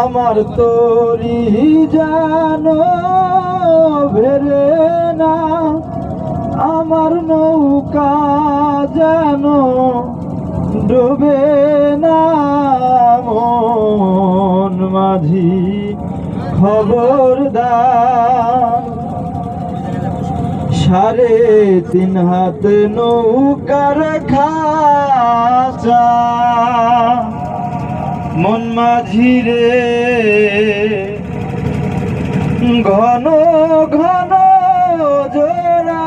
আমার তরি জানো ভেরে না, আমার নৌকা যেন ডুবে না, মন মাঝি খবরদার। সাড়ে তিন হাত নৌকার খাচা মন মাঝিরে। ঘন ঘন জোড়া।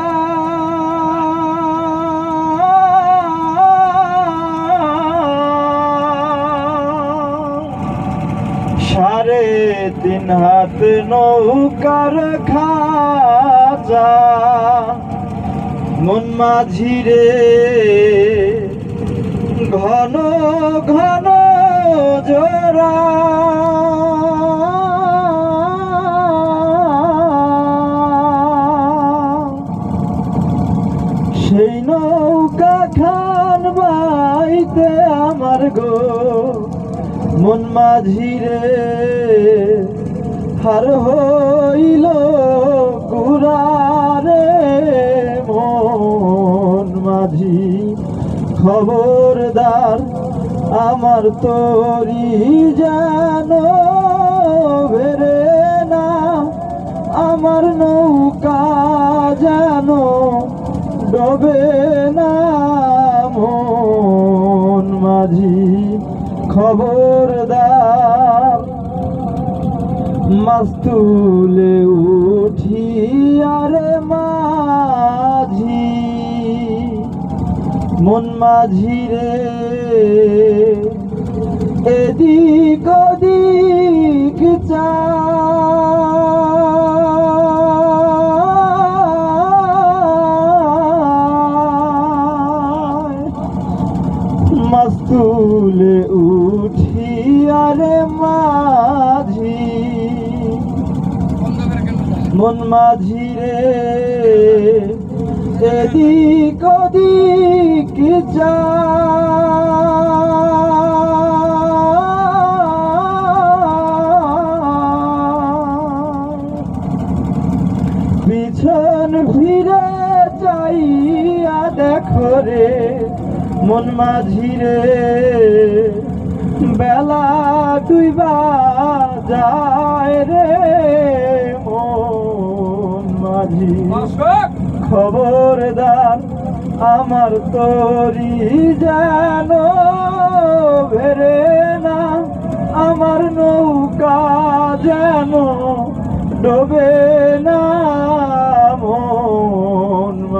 তিন হাত নৌকার খাজা। মন মাঝিরে। ঘন ঘন জোড়া। সেই নৌকা খান বাইতে আমার গো, মন মাঝিরে। হার হইল গুরারে মন মাঝি খবরদার। আমার তরি যেন বেরে না, আমার নৌকা যেন ডবে না। মন মাঝি খবরদার মাস্তুলে উঠি আরে মাঝি। মন মাঝি রে এদিক ওদিক মাস্তুলে উঠি আরে মাঝি। মন মাঝি রে এদিক ওদিক যায় ফিরে যাইয়া দেখো রে মন মাঝিরে বেলা ডুইবা যায় রে মন মাঝি। খবরদার আমার তরি যেন ভেরে না আমার নৌকা যেন ডোবে না।